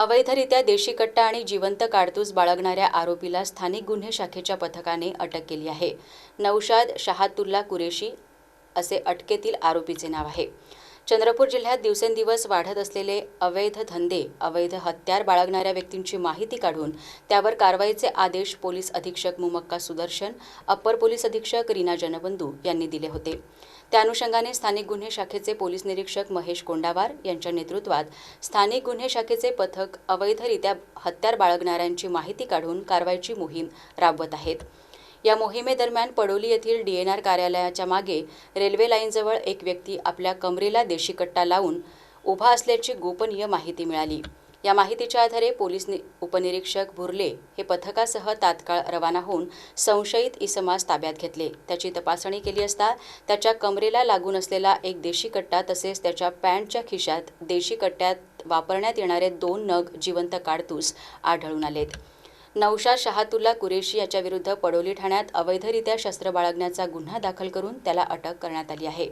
अवैधरित्या देशी कट्टा आणि जिवंत काडतूस बाळगणाऱ्या आरोपीला स्थानिक गुन्हे शाखेच्या पथकाने अटक केली आहे. नौशाद शहातुल्ला कुरेशी असे अटकेतील आरोपीचे नाव आहे. चंद्रपूर जिल्ह्यात दिवसेंदिवस वाढत असलेले अवैध धंदे अवैध हत्यार बाळगणाऱ्या व्यक्तींची माहिती काढून त्यावर कारवाईचे आदेश पोलीस अधीक्षक मुमक्का सुदर्शन अप्पर पोलीस अधीक्षक रीना जनबंधू यांनी दिले होते. त्या अनुषंगाने स्थानिक गुन्हे शाखेचे पोलीस निरीक्षक महेश कोंडावार यांच्या नेतृत्वात स्थानिक गुन्हे शाखेचे पथक अवैधरित्या हत्यार बाळगणाऱ्यांची माहिती काढून कारवाईची मोहीम राबवत आहेत. या मोहिमेदरम्यान पडोली येथील डीएनआर कार्यालयाच्या मागे रेल्वे लाईनजवळ एक व्यक्ती आपल्या कमरेला देशी कट्टा लावून उभा असल्याची गोपनीय माहिती मिळाली. या माहितीच्या आधारे पोलीस नि उपनिरीक्षक भुरले हे पथकासह तात्काळ रवाना होऊन संशयित इसमास ताब्यात घेतले. त्याची तपासणी केली असता त्याच्या कमरेला लागून असलेला एक देशी कट्टा तसेच त्याच्या पॅन्टच्या खिशात देशी कट्ट्यात वापरण्यात येणारे दोन नग जिवंत काडतूस आढळून आलेत. नौशाद शहातुल्ला कुरेशी याच्याविरुद्ध पडोली ठाण्यात अवैधरित्या शस्त्र बाळगण्याचा गुन्हा दाखल करून त्याला अटक करण्यात आली आहे.